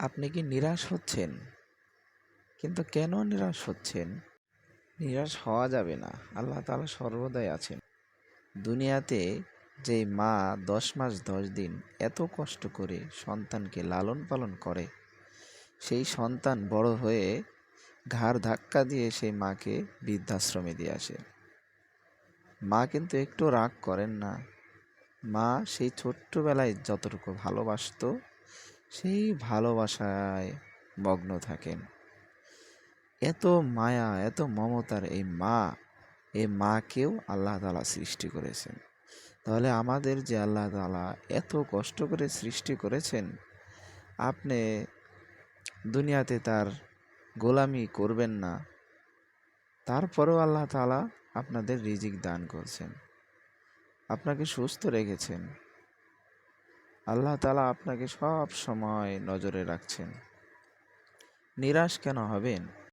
আপনি কি নিরাশ হচ্ছেন? কিন্তু কেন নিরাশ হচ্ছেন? নিরাশ হওয়া যাবে না। আল্লাহ তালা সর্বদাই আছেন। দুনিয়াতে যেই মা দশ মাস দশ দিন এত কষ্ট করে সন্তানকে লালন পালন করে, সেই সন্তান বড় হয়ে ঘাড় ধাক্কা দিয়ে সেই মাকে বৃদ্ধাশ্রমে দিয়ে আসে। মা কিন্তু একটু রাগ করেন না। মা সেই ছোট্টবেলায় যতটুকু ভালোবাসতো সেই ভালোবাসায় মগ্ন থাকেন। এত মায়া, এত মমতার এই মা, এই মাকেও আল্লাহ তালা সৃষ্টি করেছেন। তাহলে আমাদের যে আল্লাহ তালা এত কষ্ট করে সৃষ্টি করেছেন, আপনি দুনিয়াতে তার গোলামি করবেন না। তারপরেও আল্লাহ তালা আপনাদের রিজিক দান করছেন। আপনাকে সুস্থ রেখেছেন। আল্লাহ তালা আপনাকে সব সময় নজরে রাখছেন। নিরাশ কেন হবেন?